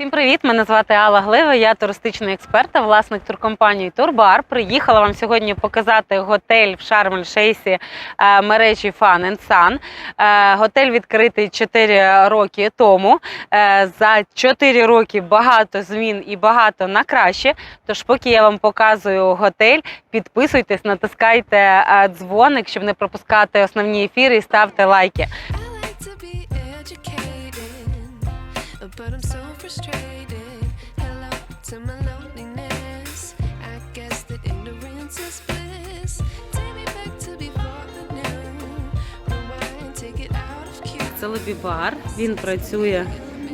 Всім привіт! Мене звати Алла Глива, я туристичний експерт та власник туркомпанії Турбар. Приїхала вам сьогодні показати готель в Шарм-ель-Шейсі е, мережі Fun Sun. Е, Готель відкритий 4 роки тому. Е, За 4 роки багато змін і багато на краще. Тож, поки я вам показую готель, підписуйтесь, натискайте дзвоник, щоб не пропускати основні ефіри і ставте лайки. Це лобі-бар. Він працює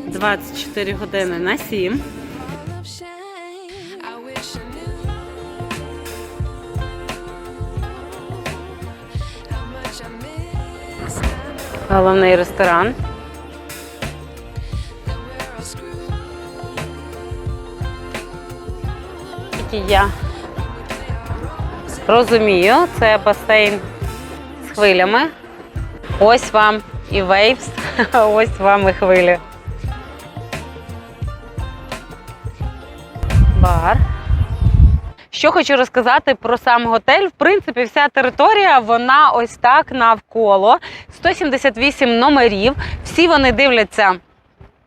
24 години на 7. All of shame. I wish I knew how much I miss. I know Головний ресторан. Тільки я розумію, це басейн з хвилями. Ось вам і вейвс, ось вам і хвилі. Бар. Що хочу розказати про сам готель. В принципі, вся територія вона ось так навколо. 178 номерів. Всі вони дивляться.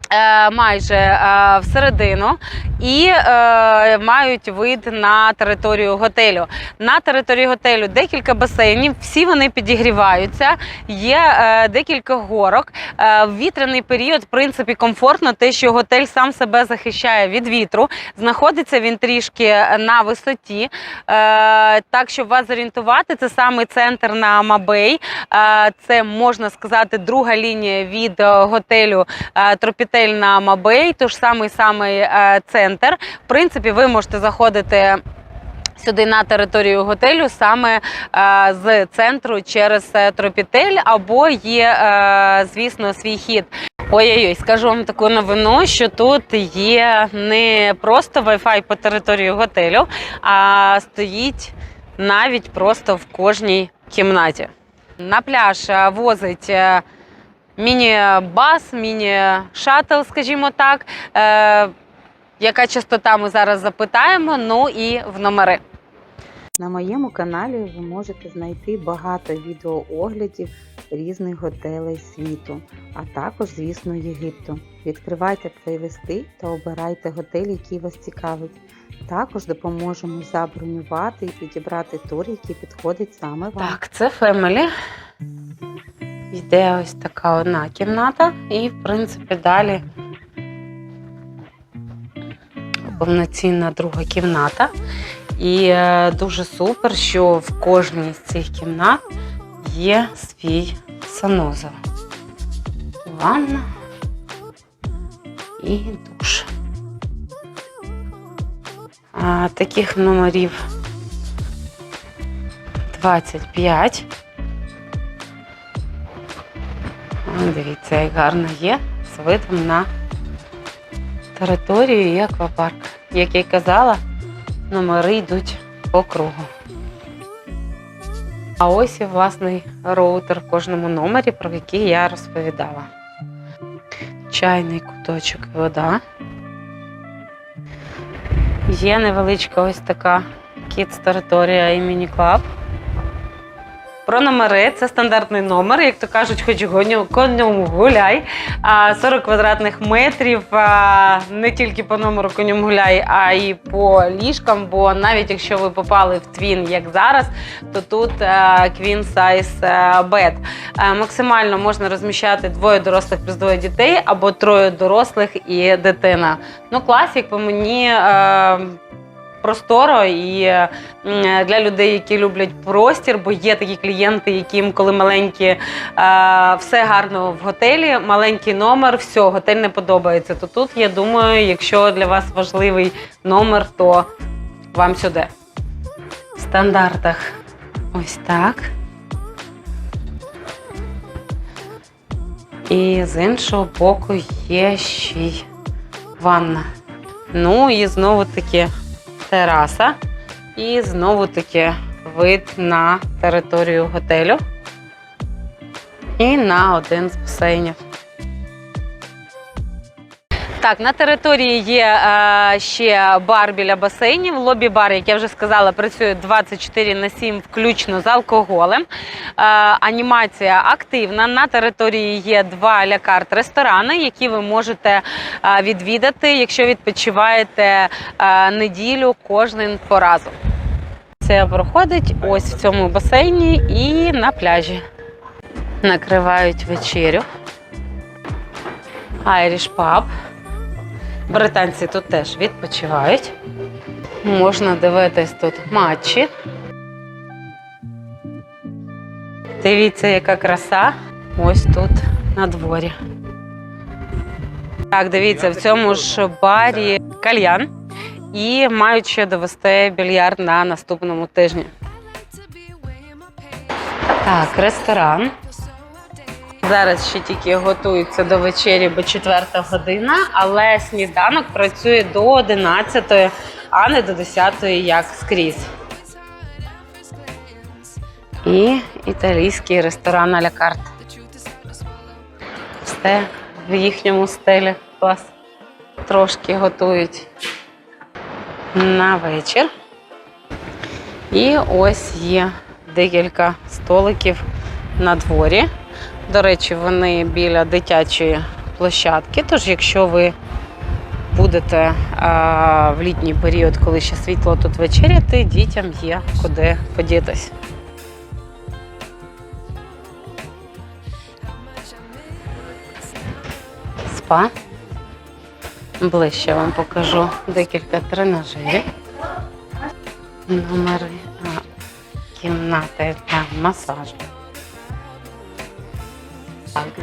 Е, Майже е, всередину і е, мають вид на територію готелю. На території готелю декілька басейнів, всі вони підігріваються. Є декілька горок. В вітряний період, в принципі, комфортно, те, що готель сам себе захищає від вітру. Знаходиться він трішки на висоті. Так, щоб вас зорієнтувати, це саме центр на Мабей. Це можна сказати друга лінія від готелю е, Тропітель на Мабей, тож самий самий е, центр. В принципі, ви можете заходити. Сюди на територію готелю саме е, з центру через е, Тропітель, або є, е, звісно, свій хід. Ой-ой-ой, скажу вам таку новину, що тут є не просто Wi-Fi по території готелю, а стоїть навіть просто в кожній кімнаті. На пляж е, возить міні-бас, міні-шаттл, скажімо так. Е, яка частота ми зараз запитаємо, ну і в номери. На моєму каналі ви можете знайти багато відеооглядів різних готелей світу, а також, звісно, Єгипту. Відкривайте плейлисти та обирайте готель, який вас цікавить. Також допоможемо забронювати і підібрати тур, який підходить саме вам. Так, це Family. Йде ось така одна кімната, і, в принципі, далі повноцінна друга кімната. І е, дуже супер, що в кожній з цих кімнат є свій санузел. Ванна і душ. Таких номерів 25. Дивіться, як гарно є з видом на територію і аквапарк. Як я й казала, номери йдуть по кругу. А ось і власний роутер в кожному номері, про який я розповідала. Чайний куточок і вода. Є невеличка ось така кіц-територія і міні-клаб. Про номери це стандартний номер, як то кажуть, хоч гоню- по гуляй. А, 40 квадратних метрів не тільки по номеру по гуляй, а й по ліжкам. Бо навіть якщо ви попали в твін, як зараз, то тут а, bed. А, Максимально можна розміщати двоє дорослих плюс двоє дітей або троє дорослих і дитина. Ну, клас, як по мені. Просторо і для людей, які люблять простір, бо є такі клієнти, яким, коли маленькі, е, все гарно в готелі, маленький номер, все, готель не подобається. То тут, я думаю, якщо для вас важливий номер, то вам сюди. В стандартах ось так. І з іншого боку є ще й ванна. Ну і знову таки тераса. І знову таки вид на територію готелю і на один з басейнів. Так, на території є е, ще бар біля басейнів. Лобі-бар, як я вже сказала, працює 24 на 7, включно з алкоголем. Е, анімація активна. На території є два лякарт ресторани, які ви можете е, відвідати, якщо відпочиваєте е, неділю кожен по разу. Це проходить ось в цьому басейні і на пляжі. Накривають вечерю. Irish Pub. Британці тут теж відпочивають. Можна дивитись тут матчі. Дивіться, яка краса ось тут на дворі. Так, дивіться, в цьому ж барі кальян. І мають ще довести більярд на наступному тижні. Так, ресторан. Зараз ще тільки готуються до вечері, бо четверта година, але сніданок працює до 11, а не до 10, як скрізь. І італійський ресторан а-ля карт. The truth is hard to swallow. Все в їхньому стилі. Клас. Трошки готують на вечір. І ось є декілька столиків на дворі. До речі, вони біля дитячої площадки. Тож, якщо ви будете а, в літній період, коли ще світло тут вечеряти, дітям є куди подітись. спа. Ближче вам покажу декілька тренажерів. Номери кімнати для масажу.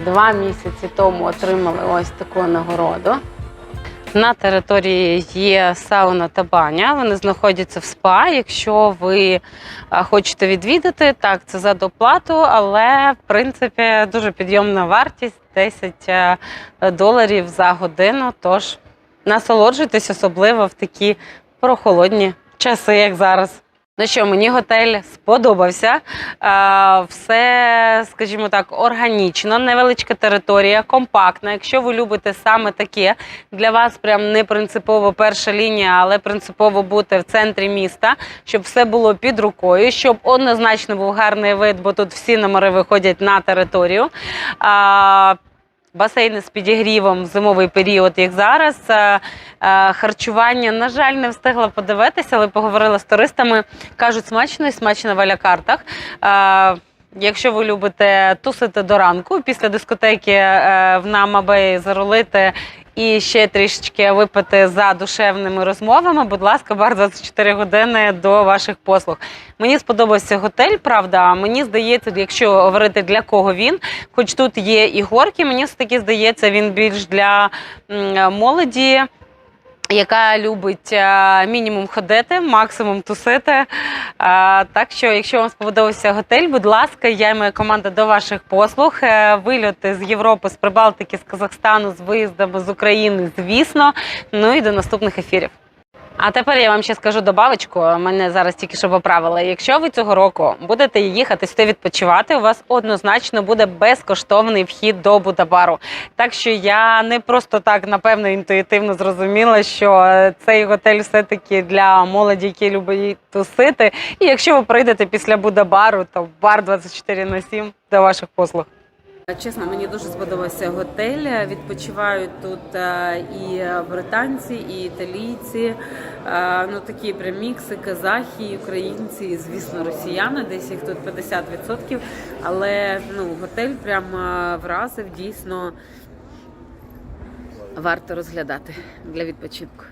Два місяці тому отримали ось таку нагороду. На території є сауна та баня. Вони знаходяться в спа. Якщо ви хочете відвідати, так це за доплату, але в принципі дуже підйомна вартість 10 е, доларів за годину. Тож насолоджуйтесь, особливо в такі прохолодні часи, як зараз. Ну що, мені готель сподобався. Е, Все, скажімо так, органічно, невеличка територія, компактна. Якщо ви любите саме таке, для вас прям не принципово перша лінія, але принципово бути в центрі міста, щоб все було під рукою, щоб однозначно був гарний вид, бо тут всі номери виходять на територію. Басейни з підігрівом в зимовий період, як зараз. Е, е, Харчування, на жаль, не встигла подивитися, але поговорила з туристами. Кажуть, смачно і смачно в алякартах. Е, Якщо ви любите тусити до ранку, після дискотеки в Намабеї зарулити і ще трішечки випити за душевними розмовами, будь ласка, бар 24 години до ваших послуг. Мені сподобався готель, правда. Мені здається, якщо говорити для кого він, хоч тут є і горки, мені все таки здається, він більш для молоді. Яка любить е, мінімум ходити, максимум тусити. Е, Так що, якщо вам сподобався готель, будь ласка, я і моя команда до ваших послуг. Е, Вильоти з Європи, з Прибалтики, з Казахстану, з виїздами з України, звісно. Ну і до наступних ефірів. А тепер я вам ще скажу добавочку. Мене зараз тільки що поправили. Якщо ви цього року будете їхати сюди відпочивати, у вас однозначно буде безкоштовний вхід до Будабару. Так що я не просто так напевно інтуїтивно зрозуміла, що е, цей готель все-таки для молоді, які люблять тусити. І якщо ви прийдете після Будабару, то бар 24 на 7 до ваших послуг. Чесно, мені дуже сподобався готель. Відпочивають тут е, і британці, і італійці. Е, Ну такі прям мікси, казахи, українці, і, звісно, росіяни. Десь їх тут 50%. Але ну, готель прям е, вразив дійсно варто розглядати для відпочинку.